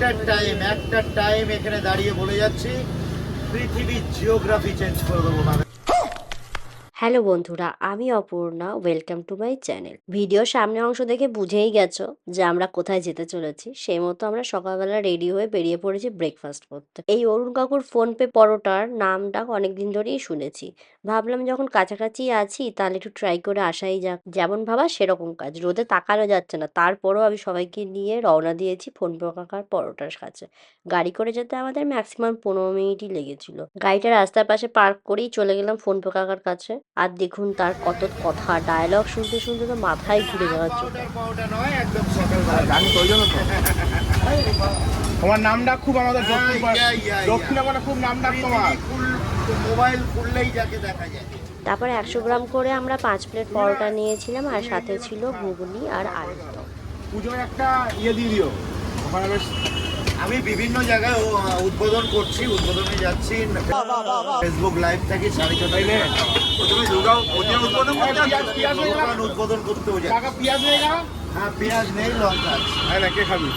একটা টাইম একটা টাইম এখানে দাঁড়িয়ে বলে যাচ্ছি। পৃথিবীর জিওগ্রাফি চেঞ্জ করে দেবো হ্যালো বন্ধুরা, আমি Aparna welcome to my channel video সামনের অংশ দেখে বুঝেই গেছো যে আমরা কোথায় যেতে চলেছি। সেই মতো আমরা সকালবেলা রেডি হয়ে বেরিয়ে পড়েছি ব্রেকফাস্ট করতে। এই অরুণ কাকুর ফোনপে পরোটার নামটা অনেকদিন ধরেই শুনেছি। ভাবলাম যখন কাছাকাছি আছি তাহলে একটু ট্রাই করে আসাই যাক। যেমন ভাবা সেরকম কাজ। রোদে তাকানো যাচ্ছে না। তারপরেও আমি সবাইকে নিয়ে রওনা দিয়েছি ফোনপে কাকার পরোটার কাছে। গাড়ি করে যেতে আমাদের ম্যাক্সিমাম পনেরো মিনিটই লেগেছিল। গাড়িটা রাস্তার পাশে পার্ক করেই চলে গেলাম ফোনপে কাকার কাছে। আর দেখুন তার কত কথা ডায়লগ শুনতে শুনতে তো মাথায় ঘুরে যাওয়ার জন্য। তোমার নামটা খুব আমাদের দক্ষিণ। দক্ষিণে মানে খুব নাম ডাক তোমার। মোবাইল খুললেই যাকে দেখা যায়। তারপরে একশো গ্রাম করে আমরা পাঁচ প্লেট পরোটা নিয়েছিলাম আর সাথে ছিল ঘুগনি আর আলু। পুজোয় একটা ইয়ে দিয়ে দিও। ওখানে বেশ আমি বিভিন্ন জায়গায় উদ্বোধন করছি উদ্বোধনে যাচ্ছি। ফেসবুক লাইভ থেকে সাড়ে ছটায় দুর্গা উদ্বোধন করতে পিঁয়াজ- পিঁয়াজ দোকান উদ্বোধন করতেও যাচ্ছি টাকা পেঁয়াজ নেই হ্যাঁ পেঁয়াজ নেই লঙ্কা আছে। হ্যাঁ না কে খাবি?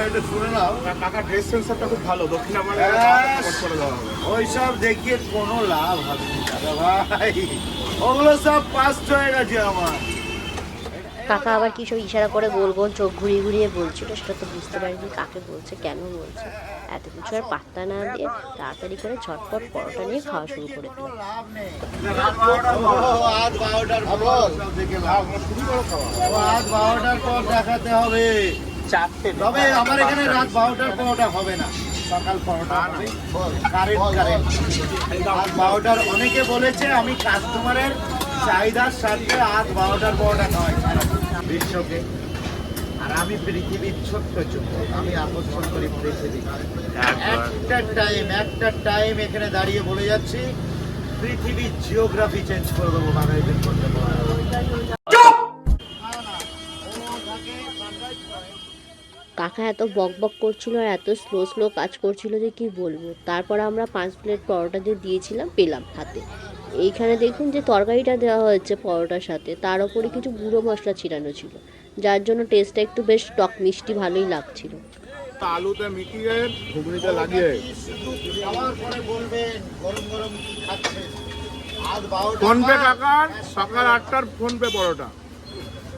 একটু শুনে নাও। কাকা ড্রেস সেন্সারটা খুব ভালো। দক্ষিণ আমার করে দেওয়া হবে। ওইসব দেখিয়ে কোনো লাভ হবে দাদা ভাই। ওগুলো সব পাস্ট হয়ে গেছে আমার। কাকা আবার কিছু ইশারা করে গোল গোল চোখ ঘুরিয়ে ঘুরিয়ে বলছিল, সেটা তো বুঝতে পারিনি কাকে বলছে, কেন বলছে। এত কিছু আর পাত্তা না দিয়ে তাড়াতাড়ি করে ঝটপট পরোটা নিয়ে খাওয়া শুরু করে দিল। দেখাতে হবে চারটে তবে আমার এখানে রাত বারোটার পর ওটা হবে না। সকাল পরোটা আজ বারোটার অনেকে বলেছে আমি কাস্টমারের চাহিদার সাথে আজ বারোটার পরোটা খাওয়াই। বিশ্বকে। আর আমি পৃথিবীর ছোট্ট চোখ আমি আকর্ষণ করি পৃথিবী। একটা টাইম একটা টাইম এখানে দাঁড়িয়ে বলে যাচ্ছি পৃথিবীর জিওগ্রাফি চেঞ্জ করে দেবো বাঙালিদের করতে কাকা এত বক বক করছিল আর এত স্লো স্লো কাজ করছিল যে কি বলব? তারপর আমরা পাঁচ প্লেট পরোটা যে দিয়েছিলাম পেলাম হাতে। এইখানে দেখুন যে তরকারিটা দেওয়া হয়েছে পরোটার সাথে তার ওপরে কিছু গুঁড়ো মশলা ছিটানো ছিল যার জন্য টেস্টটা একটু বেশ টক মিষ্টি ভালোই লাগছিল। আলুতে মিটিয়ে ঘুগনিতে লাগিয়ে খাওয়ার পরে বলবেন গরম গরম কি খাচ্ছেন আজ বারোটা ফোনপে কাকার সকাল আটটার ফোনপে পরোটা।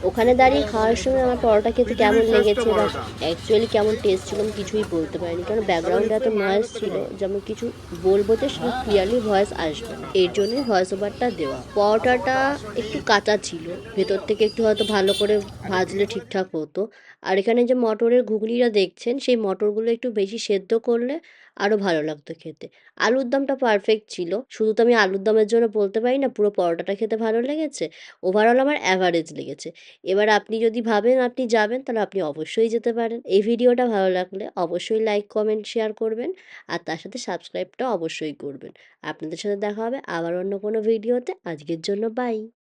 ওখানে দাঁড়িয়ে খাওয়ার সময় আমার পরোটা খেতে কেমন লেগেছে বা অ্যাকচুয়ালি কেমন টেস্ট ছিল আমি কিছুই বলতে পারিনি। কারণ ব্যাকগ্রাউন্ডে এত নয়েজ ছিল যেমন কিছু বলব তো সেটা ক্লিয়ারলি ভয়েস আসবে এর জন্যই ভয়েস ওভারটা দেওয়া। পরোটাটা একটু কাঁচা ছিল ভেতর থেকে একটু হয়তো ভালো করে ভাজলে ঠিকঠাক হতো। আর এখানে যে মটরের ঘুগনিটা দেখছেন সেই মটরগুলো একটু বেশি সেদ্ধ করলে আরও ভালো লাগতো খেতে। আলুর দমটা পারফেক্ট ছিল। শুধু তো আমি আলুর দমের জন্য বলতে পারি না পুরো পরোটাটা খেতে ভালো লেগেছে। ওভারঅল আমার অ্যাভারেজ লেগেছে। এবার আপনি যদি ভাবেন আপনি যাবেন, তাহলে আপনি অবশ্যই যেতে পারেন। এই ভিডিওটা ভালো লাগলে অবশ্যই লাইক, কমেন্ট, শেয়ার করবেন আর তার সাথে সাবস্ক্রাইবটা অবশ্যই করবেন। আপনাদের সাথে দেখা হবে আবার অন্য কোনো ভিডিওতে। আজকের জন্য বাই